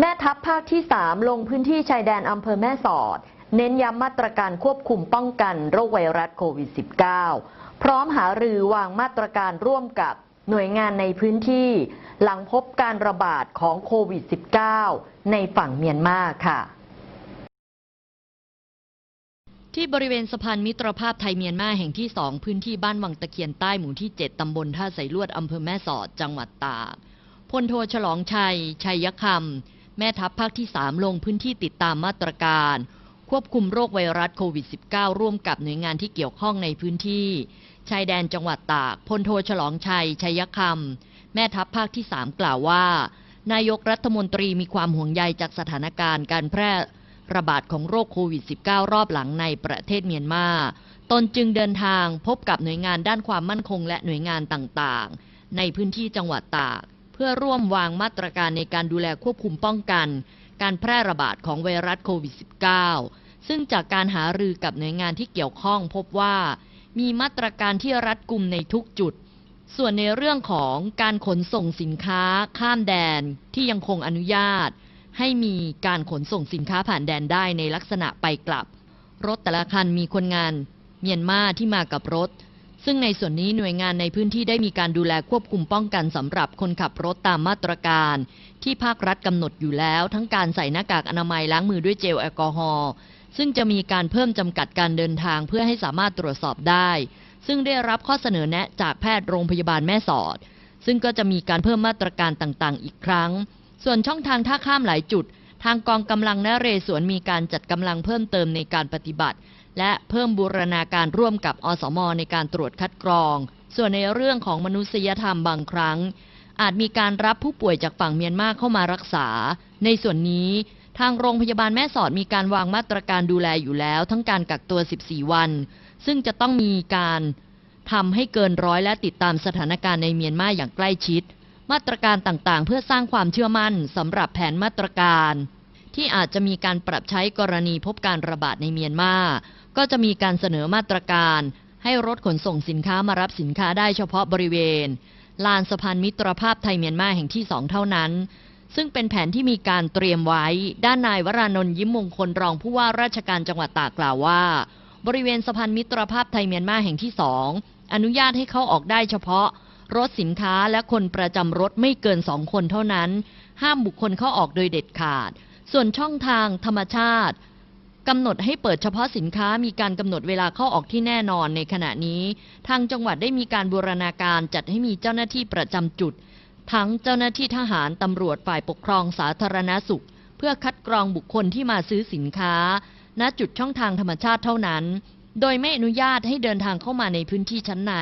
แม่ทัพภาคที่ 3 ลงพื้นที่ชายแดนอำเภอแม่สอด เน้นย้ำมาตรการควบคุมป้องกันโรคไวรัสโควิด -19 พร้อมหารือวางมาตรการร่วมกับหน่วยงานในพื้นที่ หลังพบการระบาดของโควิด -19 ในฝั่งเมียนมาค่ะ ที่บริเวณสะพานมิตรภาพไทยเมียนมาแห่งที่2พื้นที่บ้านวังตะเคียนใต้หมู่ที่ 7 ตำบลท่าไสลวดอำเภอแม่สอด จังหวัดตากพลโทฉลองชัย ชัยคำ แม่ทัพภาคที่ 3 ลงพื้นที่ติดตามมาตรการ ควบคุมโรคไวรัสโควิด -19 ร่วมกับหน่วยงานที่เกี่ยวข้องในพื้นที่ ชายแดนจังหวัดตากพลโทฉลองชัย ชัยคำ แม่ทัพภาคที่ 3 กล่าวว่า นายกรัฐมนตรีมีความห่วงใยจากสถานการณ์การแพร่ระบาดของโรคโควิด -19 รอบหลังในประเทศเมียนมา ตนจึงเดินทางพบกับหน่วยงานด้านความมั่นคงและหน่วยงานต่างๆ ในพื้นที่จังหวัดตาก เพื่อร่วมวางมาตรการในการดูแลควบคุมป้องกัน การแพร่ระบาดของไวรัสโควิด -19 ซึ่งจากการหารือกับหน่วยงานที่เกี่ยวข้องพบว่ามีมาตรการที่รัดกุมในทุกจุด ส่วนในเรื่องของการขนส่งสินค้าข้ามแดนที่ยังคงอนุญาต ให้มีการขนส่งสินค้าผ่านแดนได้ในลักษณะไปกลับ รถแต่ละคันมีคนงาน เมียนมาที่มากับรถ ซึ่งในส่วนนี้หน่วยงานในพื้นที่ได้มีการดูแลควบคุมป้องกันสำหรับคนขับรถตามมาตรการ ที่ภาครัฐกำหนดอยู่แล้ว ทั้งการใส่หน้ากากอนามัยล้างมือด้วยเจลแอลกอฮอล์ซึ่งจะมีการเพิ่มจำกัดการเดินทางเพื่อให้สามารถตรวจสอบได้ ซึ่งได้รับข้อเสนอแนะจากแพทย์โรงพยาบาลแม่สอด ซึ่งก็จะมีการเพิ่มมาตรการต่างๆ อีกครั้ง ส่วนช่องทางท่าข้ามหลายจุด ทางกองกำลังนเรศวรมีการจัดกำลังเพิ่มเติมในการปฏิบัติ และเพิ่มบูรณาการร่วมกับอสมในการตรวจคัดกรอง ส่วนในเรื่องของมนุษยธรรมบางครั้ง อาจมีการรับผู้ป่วยจากฝั่งเมียนมาเข้ามารักษา ในส่วนนี้ทางโรงพยาบาลแม่สอดมีการวางมาตรการดูแลอยู่แล้ว ทั้งการกักตัว 14 วัน ซึ่งจะต้องมีการทำให้เกินร้อยและติดตามสถานการณ์ในเมียนมาอย่างใกล้ชิด มาตรการต่างๆ เพื่อสร้างความเชื่อมั่นสำหรับแผนมาตรการ ที่อาจจะมีการปรับใช้กรณีพบการระบาดในเมียนมาก็จะมีการเสนอมาตรการ ให้รถขนส่งสินค้ามารับสินค้าได้เฉพาะบริเวณ ลานสะพานมิตรภาพไทยเมียนมาแห่งที่สองเท่านั้น ซึ่งเป็นแผนที่มีการเตรียมไว้ ด้านนายวรานนท์ยิ้มมงคลรองผู้ว่าราชการจังหวัดตากกล่าวว่า บริเวณสะพานมิตรภาพไทยเมียนมาแห่งที่สองอนุญาตให้เข้าออกได้เฉพาะ รถสินค้าและคนประจำรถไม่เกินสองคนเท่านั้น ห้ามบุคคลเข้าออกโดยเด็ดขาด ส่วนช่องทางธรรมชาติกำหนดให้เปิดเฉพาะสินค้ามีการกำหนดเวลาเข้าออกที่แน่นอนในขณะนี้ ทางจังหวัดได้มีการบูรณาการจัดให้มีเจ้าหน้าที่ประจำจุด ทั้งเจ้าหน้าที่ทหารตำรวจฝ่ายปกครองสาธารณสุข เพื่อคัดกรองบุคคลที่มาซื้อสินค้า ณจุดช่องทางธรรมชาติเท่านั้น โดยไม่อนุญาตให้เดินทางเข้ามาในพื้นที่ชั้นใน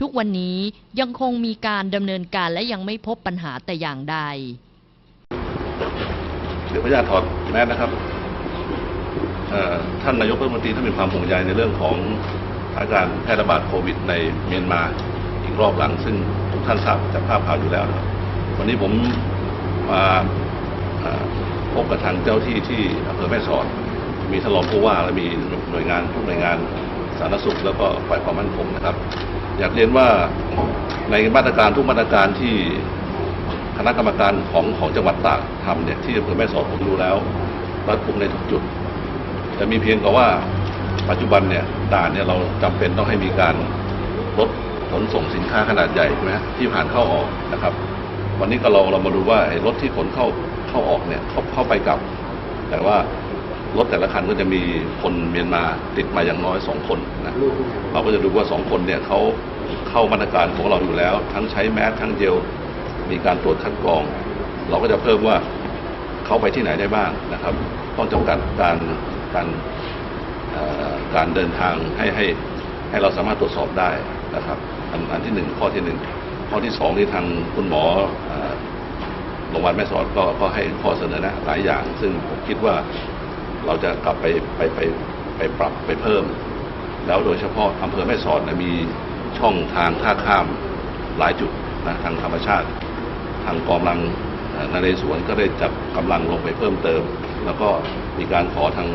ทุกวันนี้ยังคงมีการดำเนินการและยังไม่พบปัญหาแต่อย่างใด เดี๋ยวพระญาตถอดแมสนะครับท่านนายกรัฐมนตรีท่านมีความห่วงใยในเรื่องของสถานการณ์แพร่ระบาดโควิด ในเมียนมาอีกรอบหลัง ซึ่งทุกท่านทราบจากภาพข่าวอยู่แล้วนะครับวันนี้ผมมาพบกับทางเจ้าที่ที่อำเภอแม่สอด มีท่านรองผู้ว่าและมีหน่วยงานทุกหน่วยงานสาธารณสุขแล้วก็ฝ่ายความมั่นคงนะครับ อยากเรียนว่าในมาตรการทุกมาตรการที่ คณะกรรมการของของจังหวัดตากทำเนี่ยที่อำเภอแม่สอดผมดูแล้วรัดกุมในทุกจุด แต่มีเพียงแต่ว่าปัจจุบันเนี่ยด่านเนี่ยเราจำเป็นต้องให้มีการลดขนส่งสินค้าขนาดใหญ่ใช่ไหมที่ผ่านเข้าออกนะครับ วันนี้ก็เราเรามาดูว่าไอ้รถที่ขนเข้าเข้าออกเนี่ยเขาเข้าไปกลับ แต่ว่ารถแต่ละคันก็จะมีคนเมียนมาติดมาอย่างน้อยสองคนนะเราก็จะดูว่าสองคนเนี่ยเขาเข้ามาตรการของเราอยู่แล้ว ทั้งใช้แมสทั้งเจล มีการตรวจคัดกรอง เราก็จะเพิ่มว่าเขาไปที่ไหนได้บ้างนะครับ ต้องจำกัดการการการเดินทางให้ให้ให้เราสามารถตรวจสอบได้นะครับอันอันที่หนึ่งข้อที่หนึ่งข้อที่สองที่ทางคุณหมอโรงพยาบาลแม่สอดก็ก็ให้ข้อเสนอแนะหลายอย่าง ซึ่งผมคิดว่าเราจะกลับไปไปไปไปปรับไปเพิ่ม แล้วโดยเฉพาะอำเภอแม่สอดเนยมีช่องทางท่าข้ามหลายจุดนะทางธรรมชาติ ทางกองกำลังนเรศวรก็ได้จัดกำลังลงไปเพิ่มเติม แล้วก็มีการขอทาง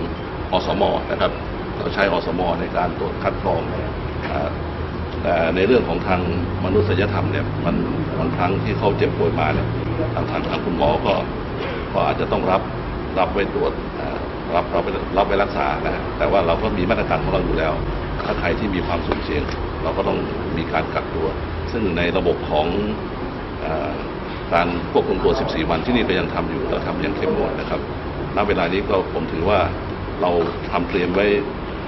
อสมนะครับเราใช้อสมในการตรวจคัดกรองแต่ในเรื่องของทางมนุษยธรรมเนี่ยมันบางครั้งที่เขาเจ็บป่วยมาเนี่ยทางทางทางคุณหมอก็ก็อาจจะต้องรับรับไว้ตรวจรับรับไปรับไปรักษานะแต่ว่าเราก็มีมาตรการของเราอยู่แล้ว ถ้าใครที่มีความสุ่มเสี่ยง เราก็ต้องมีการกักตัว ซึ่งในระบบของ การควบคุมตัว 14 วันที่นี่ก็ยังทำอยู่เราทำอย่างเข้มงวดนะครับ ณ เวลานี้ก็ผมถือว่าเราทำเตรียมไว้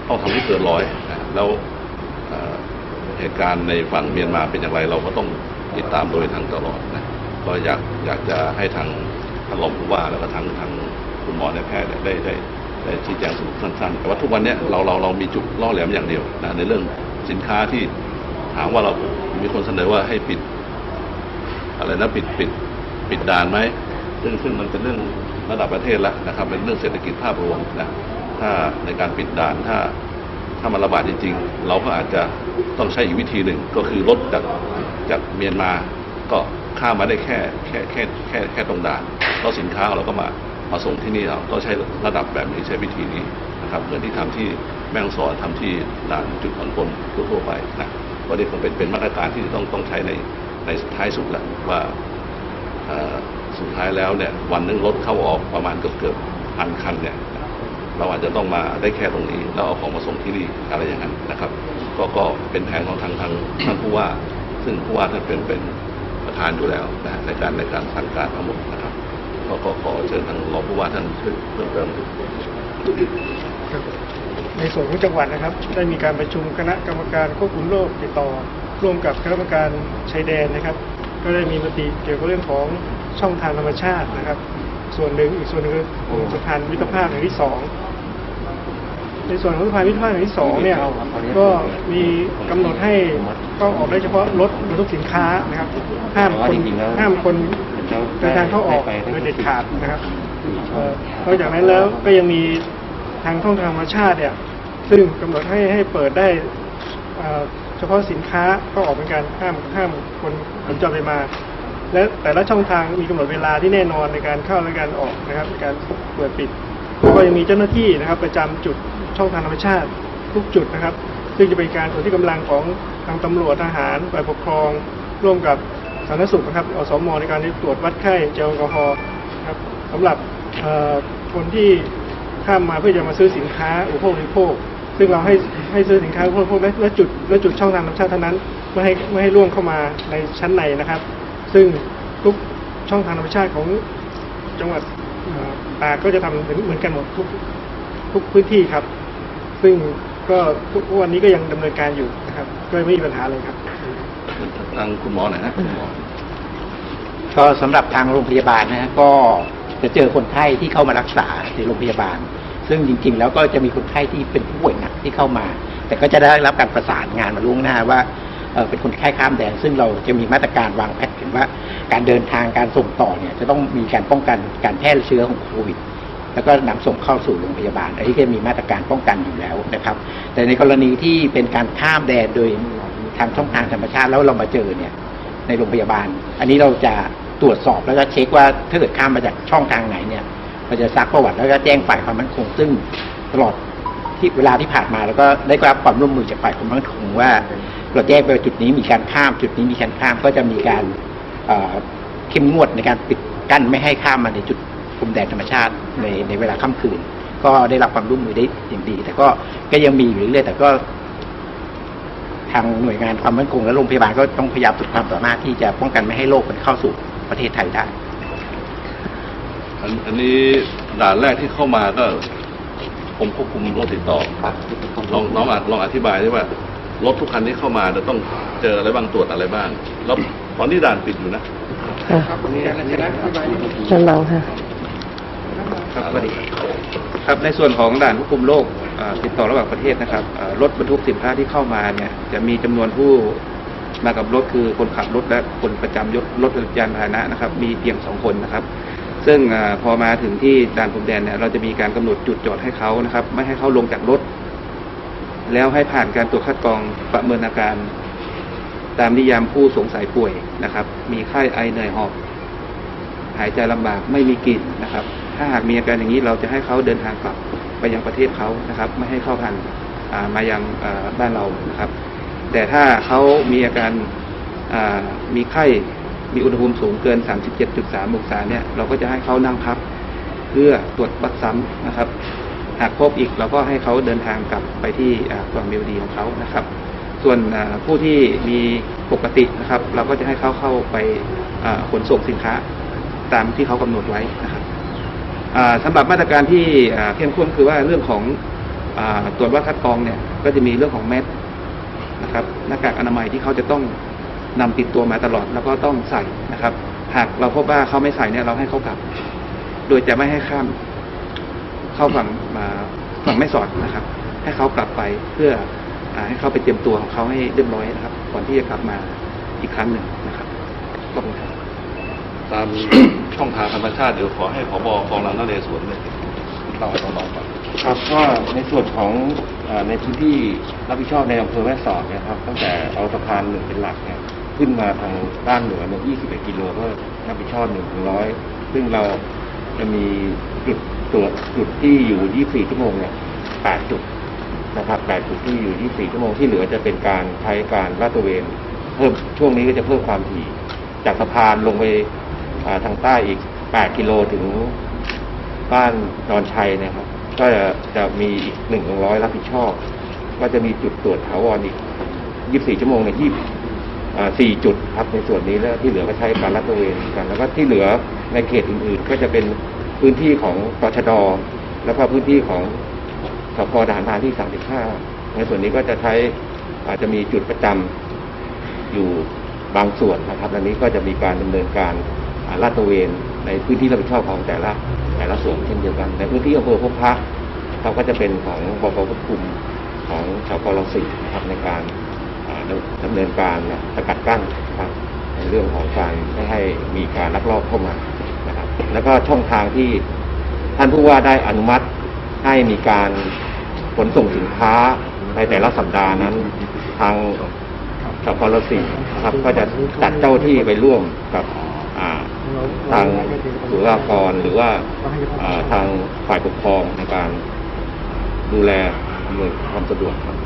ต้องทำให้เกินร้อยนะแล้วเหตุการณ์ในฝั่งเมียนมาเป็นอย่างไรเราก็ต้องติดตามโดยทางตลอดนะก็อยากอยากจะให้ทางท่านรองผู้ว่าแล้วก็ทางทางคุณหมอในแพทย์ได้ได้ได้ชี้แจงสรุปสั้นๆ แต่ว่าทุกวันนี้เราเราเรามีจุดล่อแหลมอย่างเดียวนะในเรื่องสินค้าที่ถามว่าเรามีคนเสนอว่าให้ปิด อะไรนะปิดปิดปิดด่านไหมซึ่งซึ่งมันเป็นเรื่องระดับประเทศแล้วนะครับ เป็นเรื่องเศรษฐกิจภาพรวมนะถ้าในการปิดด่านถ้าถ้ามันระบาดจริง ๆ เราก็อาจจะต้องใช้อีกวิธีหนึ่งก็คือลดจากจากเมียนมาก็ข้ามมาได้แค่แค่แค่แค่แค่ตรงด่านแล้วสินค้าเราก็มามาส่งที่นี่เราก็ใช้ระดับแบบนี้ใช้วิธีนี้นะครับเหมือนที่ทำที่แม่ฮ่องสอนทำที่ด่านจุดผ่อนปลนทั่วไปนะวันนี้คงเป็นเป็นมาตรการที่ต้องต้องใช้ใน ในท้ายสุดแหละว่าสุดท้ายแล้วเนี่ยวันนึงรถเข้าออกประมาณเกือบเกือบพันคันเนี่ยเราอาจจะต้องมาได้แค่ตรงนี้แล้วเอาของมาส่งที่นี่อะไรอย่างนั้นนะครับ ก็ก็เป็นแผนของทางทางท่านผู้ว่า ซึ่งผู้ว่าท่านเป็นเป็นประธานอยู่แล้วนะในการในการสั่งการทั้งหมดนะครับ ก็ก็ขอเชิญทางรองผู้ว่าท่านช่วยเพิ่มเติมในส่วนของจังหวัดนะครับ ได้มีการประชุมคณะกรรมการควบคุมโรคติดต่อ ร่วมกับคณะกรรมการชายแดนนะครับ ก็ได้มีมติเกี่ยวกับเรื่องของช่องทางธรรมชาตินะครับ ส่วนหนึ่งอีกส่วนหนึ่งคือสะพานมิตรภาพแห่งที่สองในส่วนของสะพานมิตรภาพแห่งที่สองเนี่ยก็มีกำหนดให้เข้าออกได้เฉพาะรถบรรทุกสินค้านะครับห้ามคนห้ามคนเดินทางเข้าออกโดยเด็ดขาดนะครับนอกจากนั้นแล้วก็ยังมีทางช่องทางธรรมชาติเนี่ย ซึ่งกำหนดให้ให้เปิดได้ เฉพาะสินค้าก็ออกเป็นการห้ามห้ามคนสัญจรไปมา และแต่ละช่องทางมีกำหนดเวลาที่แน่นอนในการเข้าและการออกนะครับในการเปิดปิดแล้วก็ยังมีเจ้าหน้าที่นะครับประจำจุดช่องทางธรรมชาติทุกจุดนะครับ ซึ่งจะเป็นการส่วนที่กำลังของทางตำรวจทหารฝ่ายปกครอง ร่วมกับสาธารณสุขนะครับอสมในการตรวจวัดไข้เจลแอลกอฮอล์ครับสำหรับเอ่อคนที่ข้ามมาเพื่อจะมาซื้อสินค้าอุปโภคบริโภค ซึ่งเราให้ให้ซื้อสินค้าอุปโภคบริโภคและและจุดและจุดช่องทางธรรมชาติเท่านั้นไม่ให้ไม่ให้ล่วงเข้ามาในชั้นในนะครับ ซึ่งทุกช่องทางธรรมชาติของจังหวัดเอ่อตากก็จะทำเหมือนเหมือนกันหมดทุกทุกพื้นที่ครับ ซึ่งก็ทุกวันนี้ก็ยังดำเนินการอยู่นะครับ ก็ไม่มีปัญหาเลยครับ ทางคุณหมอหน่อยนะคุณหมอก็สำหรับทางโรงพยาบาลนะฮะก็จะเจอคนไข้ที่เข้ามารักษาในโรงพยาบาล ซึ่งจริง ๆ แล้วก็จะมีคนไข้ที่เป็นผู้ป่วยหนักที่เข้ามา แต่ก็จะได้รับการประสานงานมาล่วงหน้าว่าเป็นคนไข้ข้ามแดน ซึ่งเราจะมีมาตรการวางแผนว่า การเดินทางการส่งต่อเนี่ยจะต้องมีการป้องกันการแพร่เชื้อของโควิดแล้วก็นำส่งเข้าสู่โรงพยาบาลอันนี้ก็มีมาตรการป้องกันอยู่แล้วนะครับ แต่ในกรณีที่เป็นการข้ามแดนโดยทางช่องทางธรรมชาติแล้วเรามาเจอเนี่ยในโรงพยาบาล อันนี้เราจะตรวจสอบแล้วก็เช็คว่าถ้าเกิดข้ามมาจากช่องทางไหนเนี่ย เราจะซักประวัติแล้วก็แจ้งฝ่ายความมั่นคง ซึ่งตลอดที่เวลาที่ผ่านมาแล้วก็ได้รับความร่วมมือจากฝ่ายความมั่นคงว่าเราแจ้งไปจุดนี้มีการข้าม จุดนี้มีการข้ามก็จะมีการเข้มงวดในการปิดกั้นไม่ให้ข้ามมาในจุดพรมแดนธรรมชาติในในเวลาค่ำคืน ก็ได้รับความร่วมมือได้อย่างดี แต่ก็ก็ยังมีอยู่เรื่อยๆแต่ก็ทางหน่วยงานความมั่นคงและโรงพยาบาลก็ต้องพยายามสุดความสามารถที่จะป้องกันไม่ให้โรคมันเข้าสู่ประเทศไทยได้ อันอันนี้ด่านแรกที่เข้ามาก็กรมควบคุมโรคติดต่อลองลองลองอธิบายได้ว่ารถทุกคันที่เข้ามาจะต้องเจออะไรบ้างตรวจอะไรบ้าง แล้วตอนนี้ด่านปิดอยู่นะค่ะครับนี่นะนี่นะเชิญเราค่ะ ครับสวัสดีครับครับในส่วนของด่านควบคุมโรคอ่าติดต่อระหว่างประเทศนะครับอ่ารถบรรทุกสินค้าที่เข้ามาเนี่ย จะมีจำนวนผู้มากับรถคือคนขับรถและคนประจำยศรถยานพาหนะนะครับ มีเพียงสองคนนะครับ ซึ่งอพอมาถึงที่ด่านพรมแดนเนี่ยเราจะมีการกำหนดจุดจอดให้เขานะครับ ไม่ให้เขาลงจากรถ แล้วให้ผ่านการตรวจคัดกรองประเมินอาการ ตามนิยามผู้สงสัยป่วยนะครับ มีไข้ไอเหนื่อยหอบหายใจลำบากไม่มีกลิ่นนะครับ ถ้าหากมีอาการอย่างนี้เราจะให้เขาเดินทางกลับไปยังประเทศเขานะครับ ไม่ให้เข้าพันอ่ามายังอ่าบ้านเรานะครับ แต่ถ้าเขามีอาการมีไข้ มีอุณหภูมิสูงเกิน 37.3 องศาเนี่ยเราก็จะให้เขานั่งพัก เพื่อตรวจวัดซ้ำนะครับ หากพบอีกเราก็ให้เขาเดินทางกลับไปที่อ่าความเร็วดีของเขานะครับ ส่วนผู้ที่มีปกตินะครับ เราก็จะให้เขาเข้าไปขนส่งสินค้าตามที่เขากำหนดไว้นะครับอ่าสำหรับมาตรการที่เข้มข้นคือว่าเรื่องของอตรวจวัดคัดกรองเนี่ยก็จะมีเรื่องของแมสนะครับหน้ากากอนามัยที่เขาจะต้อง นำติดตัวมาตลอดแล้วก็ต้องใส่นะครับ หากเราพบว่าเขาไม่ใส่เนี่ยเราให้เขากลับ โดยจะไม่ให้ข้ามเข้าฝั่งมาฝั่งไม่สอดนะครับ ให้เขากลับไปเพื่ออาให้เขาไปเตรียมตัวของเขาให้เรียบร้อยนะครับ ก่อนที่จะกลับมาอีกครั้งหนึ่งนะครับขอบคุณครับตามช่องทางธรรมชาติเดี๋ยวขอให้ผบกองรังนเรศวรเนี่ยเล่าให้น้องๆฟังครับก็ในส่วนของเออในพื้นที่รับผิดชอบในอำเภอแม่สอดเนะครับ ตั้งแต่เอาสะพานหนึ่งเป็นหลักเนี่ย ขึ้นมาทางด้านเหนือเนี่ย21 กิโลก็รับผิดชอบ100 ซึ่งเราจะมีจุดตรวจจุดที่อยู่ 24 ชั่วโมงเนี่ย 8 จุดนะครับ 8 จุดที่อยู่ 24 ชั่วโมงที่เหลือจะเป็นการใช้การลาดตระเวน เพิ่มช่วงนี้ก็จะเพิ่มความถี่ จากสะพานลงไปาทางใต้อีก 8 กิโลถึงบ้านดอนชัยนะครับ ก็จะจะมีอีกหนึ่งร้อยรับผิดชอบ ก็จะมีจุดตรวจถาวรอีก 24 ชั่วโมงในที่ สี่จุดครับในส่วนนี้แล้วที่เหลือก็ใช้การรัดตระเวนกัน แล้วก็ที่เหลือในเขตอื่นๆ ก็จะเป็นพื้นที่ของตชดแล้วก็พื้นที่ของสพทหารพานที่ 35 ในส่วนนี้ก็จะใช้อาจจะมีจุดประจำอยู่บางส่วนนะครับอันนี้ก็จะมีการดำเนินการลาดตระเวนในพื้นที่รับผิดชอบของแต่ละแต่ละส่วนเช่นเดียวกัน ในพื้นที่อำเภอพบพระเราก็จะเป็นของบกควบคุมของชาวกรสินะครับในการ ดำเนินการสกัดกั้นนะครับในเรื่องของการไม่ให้มีการลักลอบเข้ามานะครับ แล้วก็ช่องทางที่ท่านผู้ว่าได้อนุมัติให้มีการขนส่งสินค้าในแต่ละสัปดาห์นั้น ทางสพลสี่นะครับ ก็จะจัดเจ้าที่ไปร่วมกับทางสุรากรหรือว่าอ่าทางฝ่ายปกครองในการดูแลอำนวยความสะดวกครับ